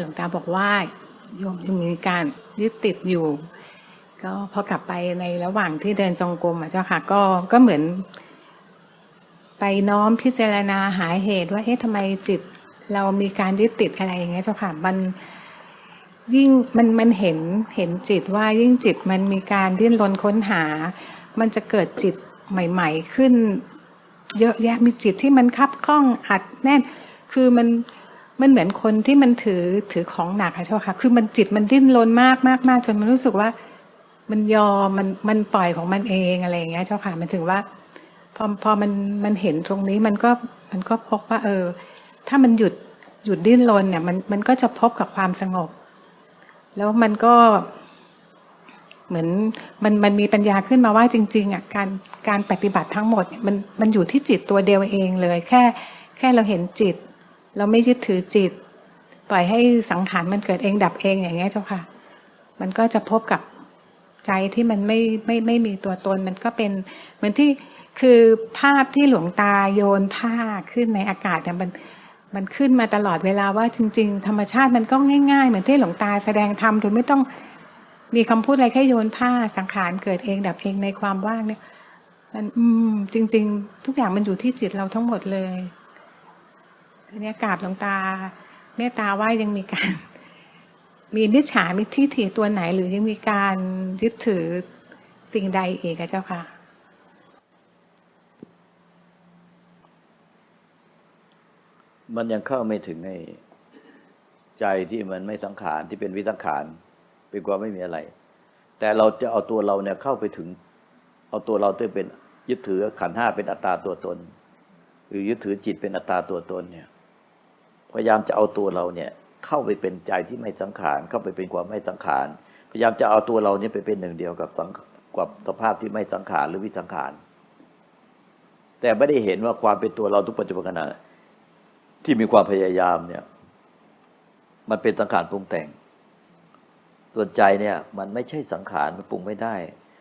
หลวงตาบอกว่าโยมยังมีการยึดติดอยู่ ก็พอกลับไปในระหว่างที่เดินจงกรมอะเจ้าค่ะก็ก็เหมือน ไปน้อมพิจารณาหาเหตุว่าเอ๊ะทำไมจิต เรามีการยึดติดอะไรอย่างเงี้ยเจ้าค่ะมันยิ่งมันมันเห็นเห็นจิตว่ายิ่งจิตมันมีการดิ้นรนค้นหา มันจะเกิดจิตใหม่ ๆ ขึ้น เยอะแยะมีจิตที่มันคับข้องอัดแน่น คือมัน มันเหมือนคนที่มันถือถือของหนักค่ะเจ้าค่ะ คือมันจิตมันดิ้นรนมากมากมากจนมันรู้สึกว่า มันยอมมันมันปล่อยของมันเองอะไรอย่างเงี้ย เจ้าค่ะ มันถึงว่า พอพอมันมันเห็นตรงนี้มันก็มันก็พบว่า เออ ถ้ามันหยุดหยุดดิ้นรนเนี่ย มันมันก็จะพบกับความสงบ แล้วมันก็ เหมือนมันมันมีปัญญาขึ้นมาว่าจริง ๆอะการการปฏิบัติทั้งหมดมันมันอยู่ที่จิตตัวเดียวเองเลย แค่ แค่เราเห็นจิต เราไม่ยึดถือจิต ปล่อยให้สังขารมันเกิดเองดับเองอย่างเงี้ยเจ้าค่ะ มันก็จะพบกับใจที่มันไม่ไม่ไม่มีตัวตนมันก็เป็นเหมือนที่คือภาพที่หลวงตาโยนผ้าขึ้นในอากาศเนี่ยมันมันขึ้นมาตลอดเวลาว่าจริง ๆ ธรรมชาติมันก็ง่าย ๆ เหมือนที่หลวงตาแสดงธรรมโดยไม่ต้องมีคำพูดอะไรแค่โยนผ้าสังขารเกิดเองดับเองในความว่างเนี่ยมันอืมจริง ๆ ทุกอย่างมันอยู่ที่จิตเราทั้งหมดเลย ทีนี้กราบหลวงตา เมตตาว่ายังมีการ มีนิจฉามีที่ถีตัวไหน หรือยังมีการยึดถือสิ่งใดอีกเจ้าค่ะ มันยังเข้าไม่ถึงไอ้ใจที่มันไม่สังขารที่เป็นวิสังขารเป็นความไม่มีอะไร แต่เราจะเอาตัวเราเนี่ยเข้าไปถึง เอาตัวเราที่เป็นยึดถือขันห้าเป็นอัตตาตัวตน หรือยึดถือจิตเป็นอัตตาตัวตนเนี่ย พยายามจะเอาตัวเราเนี่ยเข้าไปเป็นใจที่ไม่สังขารเข้าไปเป็นความไม่สังขารพยายามจะเอาตัวเราเนี่ยไปเป็นหนึ่งเดียวกับสังกับสภาพที่ไม่สังขารหรือวิสังขาร แต่ไม่ได้เห็นว่าความเป็นตัวเราทุกปัจจุบันขณะที่มีความพยายามเนี่ย มันเป็นสังขารปรุงแต่ง ส่วนใจเนี่ย มันไม่ใช่สังขารมันปรุงไม่ได้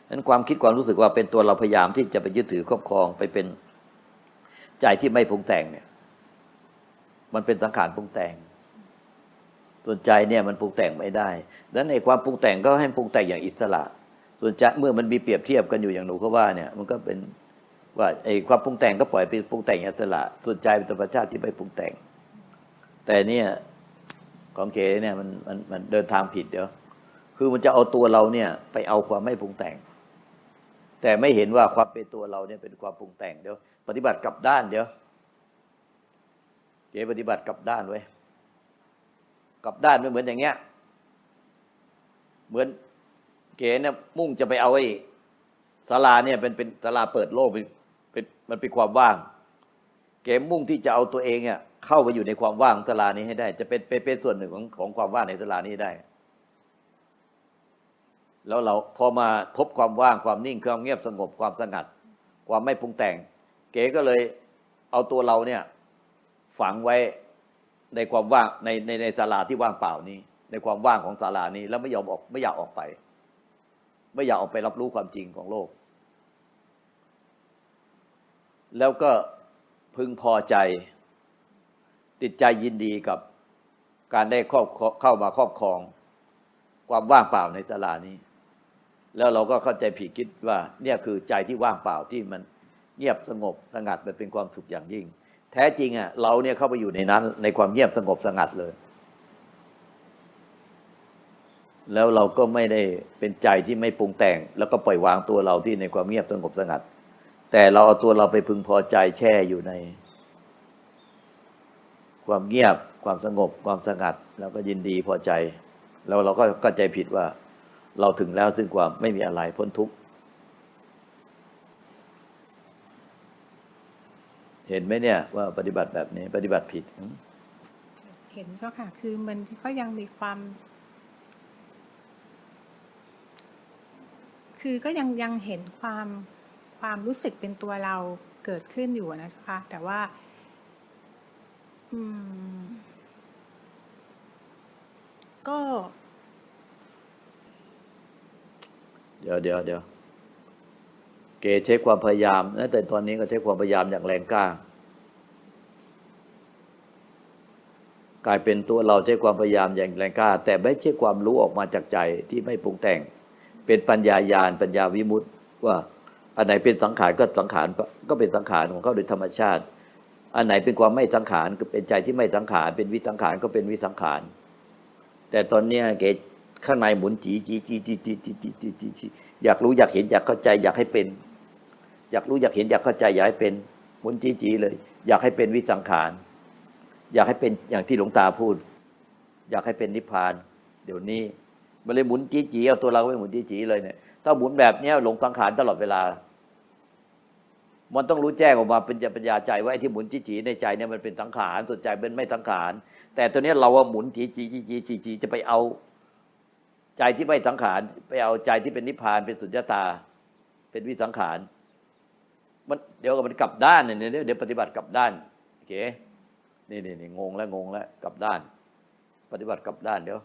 นั้นความคิดความรู้สึกว่าเป็นตัวเราพยายามที่จะไปยึดถือครอบครองไปเป็นใจที่ไม่ปรุงแต่งเนี่ย มันเป็นสังขารปรุงแต่งส่วนใจเนี่ยมันปรุงแต่งไม่ได้ดังนั้นในความปรุงแต่งก็ให้ปรุงแต่งอย่างอิสระ ส่วนใจเมื่อมันมีเปรียบเทียบกันอยู่อย่างหนูเขาว่าเนี่ย มันก็เป็นว่าไอ้ความปรุงแต่งก็ปล่อยไปปรุงแต่งอย่างอิสระ ส่วนใจเป็นธรรมชาติที่ไม่ปรุงแต่ง แต่เนี่ยของเคเนี่ยมันมันมันเดินทางผิดเดี๋ยวคือมันจะเอาตัวเราเนี่ย ไปเอาความไม่ปรุงแต่ง แต่ไม่เห็นว่าความเป็นตัวเราเนี่ยเป็นความปรุงแต่งเดี๋ยว ปฏิบัติกลับด้านเดี๋ยว ปฏิบัติกลับด้านไว้กลับด้านไม่เหมือนอย่างเงี้ย เหมือนเก๋เนี่ยมุ่งจะไปเอาไอ้ศาลาเนี่ยเป็นเป็นศาลาเปิดโลกเป็นเป็นมันเป็นความว่าง เก๋มุ่งที่จะเอาตัวเองเนี่ยเข้าไปอยู่ในความว่างของศาลานี้ให้ได้ จะเป็นเป็นเป็นส่วนหนึ่งของของความว่างในศาลานี้ได้ แล้วเราพอมาพบความว่างความนิ่งความเงียบสงบความสงัด ความไม่ปรุงแต่ง เก๋ก็เลยเอาตัวเราเนี่ย ฝังไว้ในความว่างในในในศาลาที่ว่างเปล่านี้ ในความว่างของศาลานี้ แล้วไม่ยอมออกไม่อยากออกไป ไม่อยากออกไปรับรู้ความจริงของโลก แล้วก็พึงพอใจ ติดใจยินดีกับการได้ครอบเข้ามาครอบครอง ความว่างเปล่าในศาลานี้ แล้วเราก็เข้าใจผิดคิดว่า เนี่ยคือใจที่ว่างเปล่าที่มันเงียบสงบสงัดมันเป็นความสุขอย่างยิ่ง แท้จริงอะเราเนี่ยเข้าไปอยู่ในนั้น ในความเงียบสงบสงัดเลย แล้วเราก็ไม่ได้เป็นใจที่ไม่ปรุงแต่ง แล้วก็ปล่อยวางตัวเราที่ในความเงียบสงบสงัด แต่เราเอาตัวเราไปพึงพอใจแช่อยู่ใน ความเงียบความสงบความสงัด แล้วก็ยินดีพอใจ แล้วเราก็เข้าใจผิดว่า เราถึงแล้วซึ่งความไม่มีอะไรพ้นทุกข์ เห็นไหมเนี่ยว่าปฏิบัติแบบนี้ปฏิบัติผิด เห็นเจ้าค่ะ คือมันก็ยังมีความ คือก็ยังยังเห็นความความรู้สึกเป็นตัวเราเกิดขึ้นอยู่นะเจ้าค่ะแต่ว่า อืม ก็ เดี๋ยวเดี๋ยวเดี๋ยว เกใช้ความพยายามนะแต่ตอนนี้ก็ใช้ความพยายามอย่างแรงกล้า กลายเป็นตัวเราใช้ความพยายามอย่างแรงกล้า แต่ไม่ใช่ความรู้ออกมาจากใจที่ไม่ปรุงแต่ง เป็นปัญญาญาณปัญญาวิมุตติว่าอันไหนเป็นสังขารก็สังขารก็เป็นสังขารของเขาโดยธรรมชาติ อันไหนเป็นความไม่สังขารก็เป็นใจที่ไม่สังขารเป็นวิสังขารก็เป็นวิสังขาร แต่ตอนเนี้เกดข้างในหมุนจีจีจีจีจีจีจีจีจีอยากรู้อยากเห็นอยากเข้าใจอยากให้เป็น อยากรู้อยากเห็นอยากเข้าใจอยากให้เป็นหมุนจีจีเลย อยากให้เป็นวิสังขาร อยากให้เป็นอย่างที่หลวงตาพูด อยากให้เป็นนิพพาน เดี๋ยวนี้มันเลยหมุนจีจีเอาตัวเราไปหมุนจีจีเลยเนี่ยถ้าหมุนแบบเนี้ยหลงสังขารตลอดเวลา มันต้องรู้แจ้งออกมาเป็นปัญญาใจว่าไอ้ที่หมุนจีจีในใจเนี่ยมันเป็นสังขารส่วนใจเป็นไม่สังขาร แต่ตัวนี้เราว่าหมุนจีจีจีจีจีจีจะไปเอาใจที่ไม่สังขาร ไปเอาใจที่เป็นนิพพานเป็นสุญญตา เป็นวิสังขาร มันเดี๋ยวมันกลับด้านเนี่ยเดี๋ยวเดี๋ยวปฏิบัติกลับด้านโอเคนี่นี่นี่งงแล้วงงแล้วกลับด้าน ปฏิบัติกลับด้านเดี๋ยว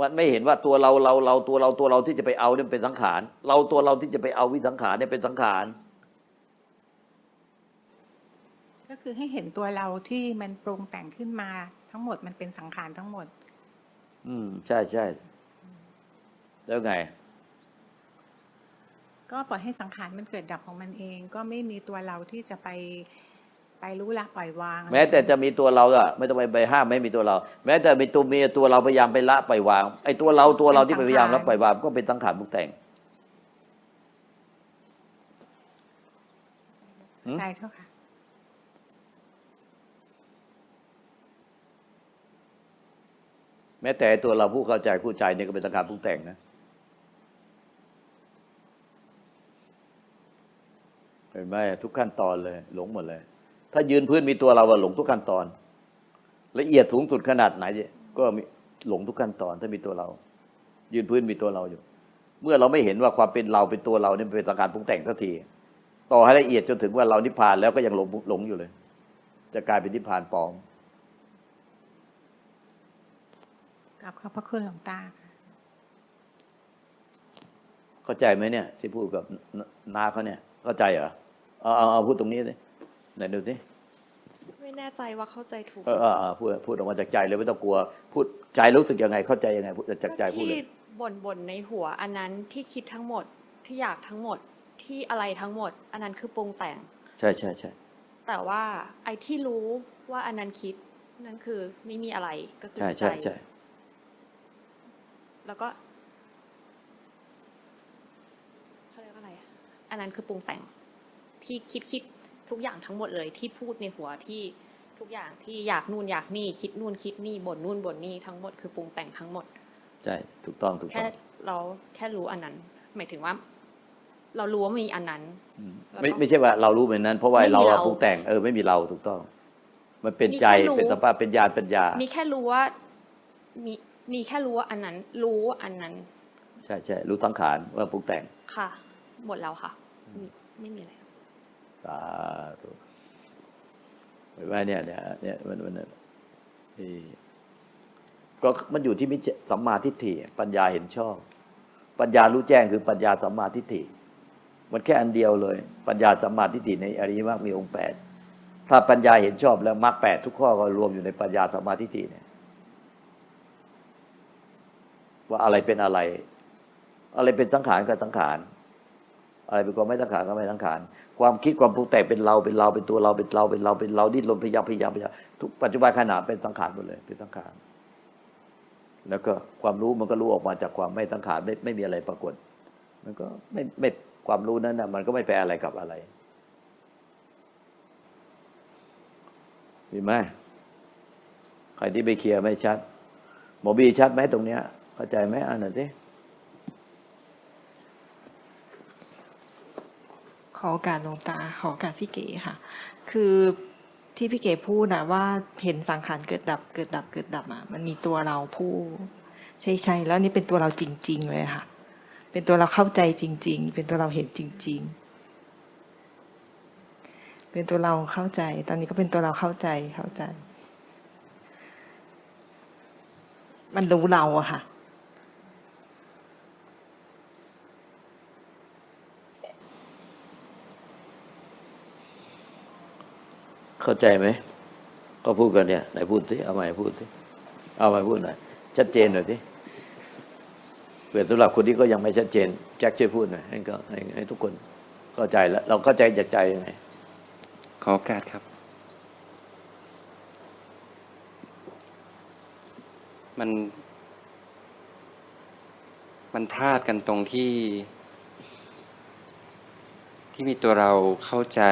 มันไม่เห็นว่าตัวเราเราเราตัวเราตัวเราที่จะไปเอาเนี่ยเป็นสังขาร เราตัวเราที่จะไปเอาวิสังขารเนี่ยเป็นสังขาร ก็คือให้เห็นตัวเราที่มันปรุงแต่งขึ้นมาทั้งหมดมันเป็นสังขารทั้งหมด อืม ใช่ใช่แล้วไง ก็ปล่อยให้สังขารมันเกิดดับของมันเอง ก็ไม่มีตัวเราที่จะไปไปรู้ละปล่อยวาง แม้แต่จะมีตัวเราอะไม่ต้องไปไปห้ามไม่มีตัวเรา แม้แต่มีตัวมีตัวเราพยายามไปละปล่อยวางไอ้ตัวเราตัวเราที่พยายามละปล่อยวางก็เป็นสังขารปรุงแต่งหืมใช่เจ้าค่ะแม้แต่ตัวเราผู้เข้าใจผู้ใจเนี่ยก็เป็นสังขารปรุงแต่งนะ ห็นไหมทุกขั้นตอนเลย หลงหมดเลย ถ้ายืนพื้นมีตัวเราอะหลงทุกขั้นตอน ละเอียดสูงสุดขนาดไหน ก็มีหลงทุกขั้นตอน ถ้ามีตัวเรา ยืนพื้นมีตัวเราอยู่ เมื่อเราไม่เห็นว่าความเป็นเราเป็นตัวเราเนี่ยเป็นสังขารปรุงแต่งทันที ต่อให้ละเอียดจนถึงว่าเรานิพพานแล้วก็ยังหลงหลงอยู่เลย จะกลายเป็นนิพพานปลอมกราบขอบพระคุณหลวงตาค่ะเข้าใจไหมเนี่ย ที่พูดกับนนาเขาเนี่ย เข้าใจเหรอ เอาเอาเอาพูดตรงนี้สิไหนดูสิไม่แน่ใจว่าเข้าใจถูกเออเออเออพูดพูดออกมาจากใจเลยไม่ต้องกลัว พูดใจรู้สึกยังไงเข้าใจยังไงพูดจากใจพูดที่เลย บ่นบ่นในหัว อันนั้นที่คิดทั้งหมดที่อยากทั้งหมดที่อะไรทั้งหมด อันนั้นคือปรุงแต่ง ใช่ใช่ใช่ แต่ว่าไอ้ที่รู้ว่าอันนั้นคิดนั่นคือไม่มีอะไรก็คือใช่ใจใช่ใช่แล้วก็เขาเรียกว่าอะไรอะอันนั้นคือปรุงแต่ง ที่คิดคิดทุกอย่างทั้งหมดเลยที่พูดในหัวที่ทุกอย่างที่อยากนู่นอยากนี่คิดนู่นคิดนี่บ่นนู่นบ่นนี่ทั้งหมดคือปรุงแต่งทั้งหมด ใช่ถูกต้องถูกต้แค่องเราแค่รู้อันนั้น หมายถึงว่า เรารู้ว่ามีอันนั้น อืมแล้วก็ไม่ไม่ใช่ว่าเรารู้เหมือนนั้น เพราะว่าไม่มีเราอะเราปรุงแต่งเออไม่มีเราถูกต้อง มันเป็นมีใจแค่รู้ เป็นสภาพเป็นญาณปัญญา มีแค่รู้ว่ามีมีแค่รู้ว่าอันนั้น รู้ว่าอันนั้นใช่ใช่รู้สังขารว่าปรุงแต่ง ค่ะ หมดแล้วค่ะมีไม่มีอะไรสา ธุไหมเนี่ยเนี่ยเนี่ยมันมันนี่ก็มันอยู่ที่มิจฉสัมมาทิฏฐิปัญญาเห็นชอบ ปัญญารู้แจ้งคือปัญญาสัมมาทิฏฐิ มันแค่อันเดียวเลย ปัญญาสัมมาทิฏฐิในอริยมรรคมีองค์แปดถ้าปัญญาเห็นชอบแล้วมรรคแปดทุกข้อก็รวมอยู่ในปัญญาสัมมาทิฏฐิเนี่ยว่าอะไรเป็นอะไร อะไรเป็นสังขารก็สังขาร อะไรเป็นความไม่สังขารก็ไม่สังขารความคิดความปรุงแต่งเป็นเราเป็นเราเป็นตัวเราเป็นเราเป็นเราเป็นเราดิ้นรนพยายามพยายามพยายามทุกปัจจุบันขณะเป็นสังขารหมดเลยเป็นสังขารแล้วก็ความรู้มันก็รู้ออกมาจากความไม่สังขารไม่ไม่มีอะไรปรากฏ มันก็ไม่ไม่ความรู้นั้นนะมันก็ไม่แปลอะไรกับอะไรมีไหมใครที่ไปเคลียร์ไม่ชัดหมอบีชัดไหมตรงเนี้ยเข้าใจไหมอ่านหน่อยสิ อโอกาสหลวงตาขอโอกาสพี่เก๋ค่ะ คือที่พี่เก๋พูดนะว่าเห็นสังขารเกิดดับเกิดดับเกิดดับอะมันมีตัวเราพูดใช่ใช่แล้วนี่เป็นตัวเราจริง ๆ เลยค่ะ เป็นตัวเราเข้าใจจริง ๆ เป็นตัวเราเห็นจริง ๆ เป็นตัวเราเข้าใจ ตอนนี้ก็เป็นตัวเราเข้าใจเข้าใจ มันรู้เราอะค่ะ เข้าใจไหมก็พูดกันเนี่ยไหนพูดสิเอาใหม่พูดสิเอาใหม่พูดหน่อยชัดเจนหน่อยสิเผื่อสำหรับคนที่ก็ยังไม่ชัดเจน แจ็คช่วยพูดหน่อยให้ก็ให้ให้ทุกคนเข้าใจแล้ว เราเข้าใจจากใจยังไงขอโอกาสครับ มัน มันพลาดกันตรงที่ ที่มีตัวเราเข้าใจ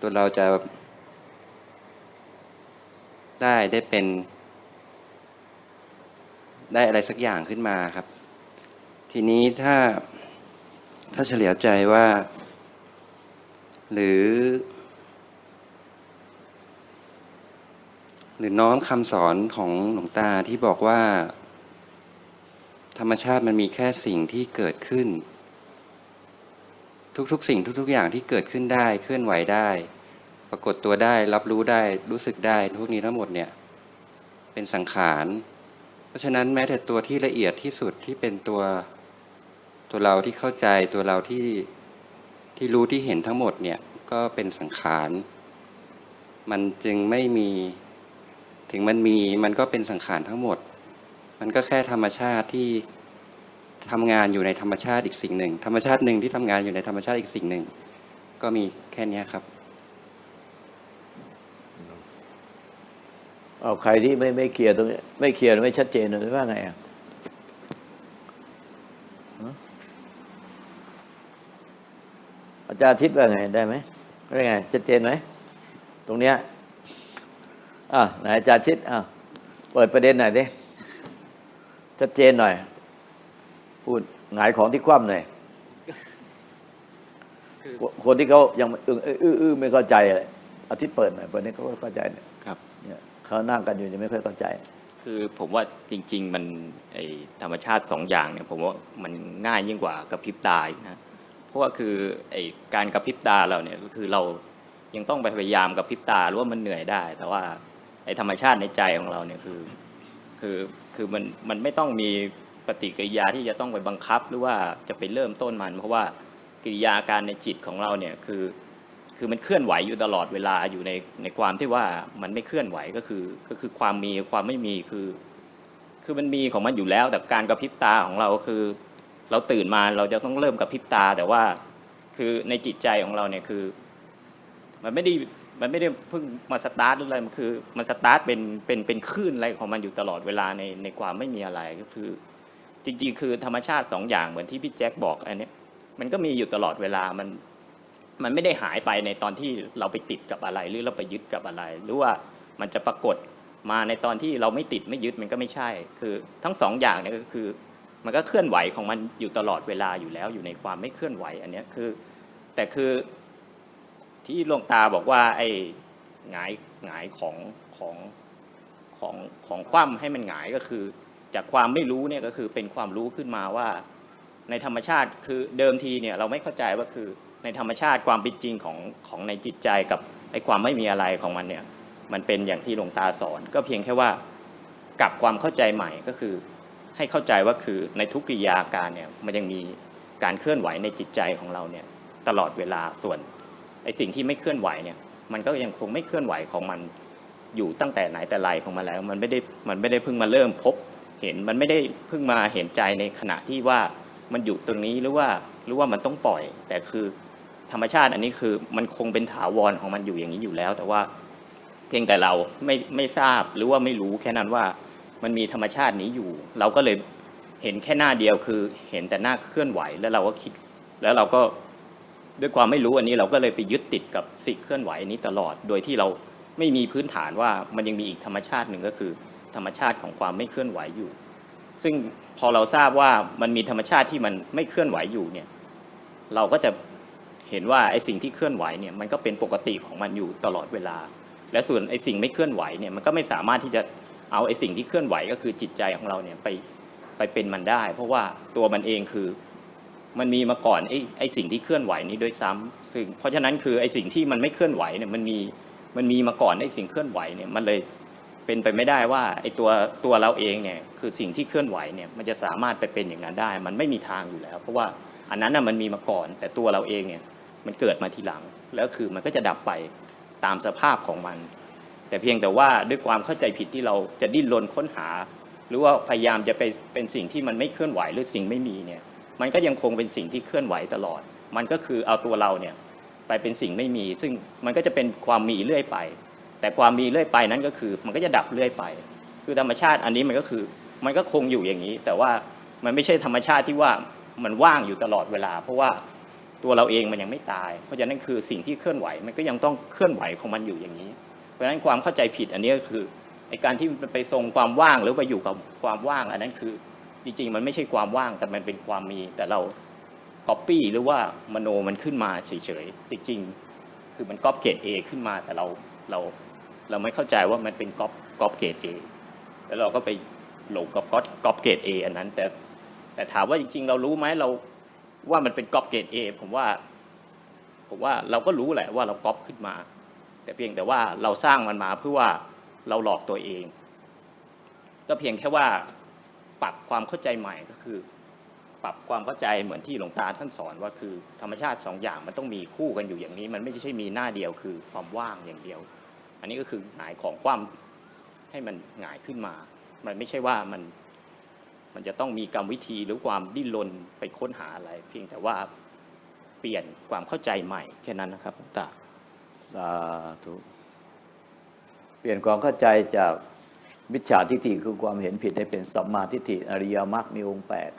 ตัวเราจะได้ได้เป็น ได้อะไรสักอย่างขึ้นมาครับ ทีนี้ถ้าถ้าเฉลียวใจว่า หรือ หรือน้อมคำสอนของหลวงตาที่บอกว่า ธรรมชาติมันมีแค่สิ่งที่เกิดขึ้น ทุกๆ สิ่งทุกๆ อย่างที่เกิดขึ้นได้เคลื่อนไหวได้ ปรากฏตัวได้รับรู้ได้รู้สึกได้พวกนี้ทั้งหมดเนี่ยเป็นสังขาร เพราะฉะนั้นแม้แต่ตัวที่ละเอียดที่สุดที่เป็นตัวตัวเราที่เข้าใจตัวเราที่ที่รู้ที่เห็นทั้งหมดเนี่ยก็เป็นสังขาร มันจึงไม่มีถึงมันมีมันก็เป็นสังขารทั้งหมด มันก็แค่ธรรมชาติที่ ทำงานอยู่ในธรรมชาติอีกสิ่งหนึ่ง ธรรมชาติหนึ่งที่ทำงานอยู่ในธรรมชาติอีกสิ่งหนึ่ง ก็มีแค่นี้ครับเอาใครที่ไม่ไม่เคลียร์ตรงนี้ไม่เคลียร์ไม่ชัดเจนเลยว่าไงอะอาจารย์ทิพย์ว่าไงได้ไหมได้ไงชัดเจนไหมตรงเนี้ยอะไหนอาจารย์ชิดอะเปิดประเด็นหน่อยดิชัดเจนหน่อย พูดหงายของที่คว่ำหน่อยคนที่เขายังอึ้งอื้ออื้อไม่เข้าใจอะไรอาทิตย์เปิดหน่อยเปิดนี้เขาก็เข้าใจเนี่ยครับเนี่ยเขานั่งกันอยู่ยังไม่ค่อยเข้าใจ คือผมว่าจริง ๆ มันไอธรรมชาติสองอย่างเนี่ยผมว่ามันง่ายยิ่งกว่ากระพริบตาอีกนะเพราะว่าคือไอการกระพริบตาเราเนี่ยก็คือเรายังต้องไปพยายามกระพริบตาหรือว่ามันเหนื่อยได้ แต่ว่าไอธรรมชาติในใจของเราเนี่ยคือ คือคือมันมันไม่ต้องมี ปฏิกิริยาที่จะต้องไปบังคับหรือว่าจะไปเริ่มต้นมัน เพราะว่ากิริยาการในจิตของเราเนี่ยคือคือมันเคลื่อนไหวอยู่ตลอดเวลาอยู่ในในความที่ว่ามันไม่เคลื่อนไหวก็คือก็คือความมีความไม่มีคือ คือมันมีของมันอยู่แล้ว แต่การกระพริบตาของเราคือ เราตื่นมาเราจะต้องเริ่มกระพริบตา แต่ว่าคือในจิตใจของเราเนี่ยคือ มันไม่ได้มันไม่ได้เพิ่งมาสตาร์ทหรืออะไรมันคือ มันสตาร์ทเป็นเป็นเป็นคลื่นอะไรของมันอยู่ตลอดเวลาในในความไม่มีอะไรก็คือ จริงๆ คือธรรมชาติสองอย่างเหมือนที่พี่แจ็คบอกอันนี้มันก็มีอยู่ตลอดเวลามันมันไม่ได้หายไปในตอนที่เราไปติดกับอะไร หรือเราไปยึดกับอะไร หรือว่ามันจะปรากฏมาในตอนที่เราไม่ติดไม่ยึดมันก็ไม่ใช่ คือทั้งสองอย่างเนี่ยก็คือ มันก็เคลื่อนไหวของมันอยู่ตลอดเวลาอยู่แล้วอยู่ในความไม่เคลื่อนไหวอันนี้คือ แต่คือที่หลวงตาบอกว่า ไอ้หงายหงายของของของของคว่ำให้มันหงายก็คือ จากความไม่รู้เนี่ยก็คือเป็นความรู้ขึ้นมาว่า ในธรรมชาติคือเดิมทีเนี่ยเราไม่เข้าใจว่าคือในธรรมชาติความเป็นจริงของของในจิตใจกับไอ้ความไม่มีอะไรของมันเนี่ยมันเป็นอย่างที่หลวงตาสอน ก็เพียงแค่ว่ากลับความเข้าใจใหม่ก็คือ ให้เข้าใจว่าคือในทุกกิริยาการเนี่ยมันยังมีการเคลื่อนไหวในจิตใจของเราเนี่ยตลอดเวลาส่วนไอ้สิ่งที่ไม่เคลื่อนไหวเนี่ยมันก็ยังคงไม่เคลื่อนไหวของมันอยู่ตั้งแต่ไหนแต่ไรของมันแล้ว มันไม่ได้มันไม่ได้เพิ่งมาเริ่มพบ เห็นมันไม่ได้เพิ่งมาเห็นใจในขณะที่ว่ามันอยู่ตรงนี้หรือว่าหรือว่ามันต้องปล่อย แต่คือธรรมชาติอันนี้คือมันคงเป็นถาวรของมันอยู่อย่างนี้อยู่แล้ว แต่ว่าเพียงแต่เราไม่ไม่ทราบหรือว่าไม่รู้แค่นั้นว่ามันมีธรรมชาตินี้อยู่ เราก็เลยเห็นแค่หน้าเดียวคือ เห็นแต่หน้าเคลื่อนไหวแล้วเราก็คิด แล้วเราก็ด้วยความไม่รู้อันนี้เราก็เลยไปยึดติดกับสิ่งเคลื่อนไหวอันนี้ตลอด โดยที่เราไม่มีพื้นฐานว่ามันยังมีอีกธรรมชาติหนึ่งก็คือ ธรรมชาติของความไม่เคลื่อนไหวอยู่ ซึ่งพอเราทราบว่ามันมีธรรมชาติที่มันไม่เคลื่อนไหวอยู่เนี่ยเราก็จะเห็นว่าไอ้สิ่งที่เคลื่อนไหวเนี่ยมันก็เป็นปกติของมันอยู่ตลอดเวลา และส่วนไอ้สิ่งไม่เคลื่อนไหวเนี่ยมันก็ไม่สามารถที่จะเอาไอ้สิ่งที่เคลื่อนไหวก็คือจิตใจของเราเนี่ยไปไปเป็นมันได้ เพราะว่าตัวมันเองคือมันมีมาก่อนไอ้ไอ้สิ่งที่เคลื่อนไหวนี้ด้วยซ้ำซึ่งเพราะฉะนั้นคือไอ้สิ่งที่มันไม่เคลื่อนไหวเนี่ยมันมีมันมีมาก่อนไอ้สิ่งเคลื่อนไหวเนี่ยมันเลย เป็นไปไม่ได้ว่าไอ้ตัวตัวเราเองเนี่ยคือสิ่งที่เคลื่อนไหวเนี่ยมันจะสามารถไปเป็นอย่างนั้นได้ มันไม่มีทางอยู่แล้ว เพราะว่าอันนั้นน่ะมันมีมาก่อน แต่ตัวเราเองเนี่ยมันเกิดมาทีหลัง แล้วคือมันก็จะดับไปตามสภาพของมัน แต่เพียงแต่ว่าด้วยความเข้าใจผิดที่เราจะดิ้นรนค้นหา หรือว่าพยายามจะไปเป็นสิ่งที่มันไม่เคลื่อนไหวหรือสิ่งไม่มีเนี่ยมันก็ยังคงเป็นสิ่งที่เคลื่อนไหวตลอด มันก็คือเอาตัวเราเนี่ยไปเป็นสิ่งไม่มี ซึ่งมันก็จะเป็นความมีเรื่อยไป แต่ความมีเรื่อยไปนั้นก็คือ มันก็จะดับเรื่อยไป คือธรรมชาติอันนี้มันก็คือ มันก็คงอยู่อย่างนี้ แต่ว่ามันไม่ใช่ธรรมชาติที่ว่ามันว่างอยู่ตลอดเวลา เพราะว่าตัวเราเองมันยังไม่ตาย เพราะฉะนั้นคือสิ่งที่เคลื่อนไหวมันก็ยังต้องเคลื่อนไหวของมันอยู่อย่างนี้ เพราะฉะนั้นความเข้าใจผิดอันนี้ก็คือไอการที่มันไปทรงความว่างหรือไปอยู่กับความว่าง อันนั้นคือจริงๆ มันไม่ใช่ความว่างแต่มันเป็นความมี แต่เราก๊อปปี้หรือว่ามโนมันขึ้นมาเฉยๆจริงๆคือมันก๊อปเกรดเอขึ้นมาแต่เราเรา เราไม่เข้าใจว่ามันเป็นก๊อปก๊อปเกรดเอแล้วเราก็ไปหลงกับก๊อปก๊อปเกรดเออันนั้น แต่แต่ถามว่าจริง ๆ เรารู้ไหมเราว่ามันเป็นก๊อปเกรดเอผมว่า ผมว่าเราก็รู้แหละว่าเราก๊อปขึ้นมา แต่เพียงแต่ว่าเราสร้างมันมาเพื่อว่าเราหลอกตัวเอง ก็เพียงแค่ว่าปรับความเข้าใจใหม่ก็คือ ปรับความเข้าใจเหมือนที่หลวงตาท่านสอนว่าคือธรรมชาติสองอย่างมันต้องมีคู่กันอยู่อย่างนี้ มันไม่ใช่มีหน้าเดียวคือความว่างอย่างเดียว อันนี้ก็คือหงายของความให้มันหงายขึ้นมา มันไม่ใช่ว่ามันมันจะต้องมีกรรมวิธีหรือความดิ้นรนไปค้นหาอะไร เพียงแต่ว่าเปลี่ยนความเข้าใจใหม่แค่นั้นนะครับตาสาธุเปลี่ยนความเข้าใจจากมิจฉาทิฏฐิคือความเห็นผิดให้เป็นสัมมาทิฏฐิอริยมรรคมีองค์แปด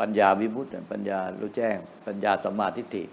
ปัญญาวิมุตติปัญญารู้แจ้ง ปัญญาสัมมาทิฏฐิ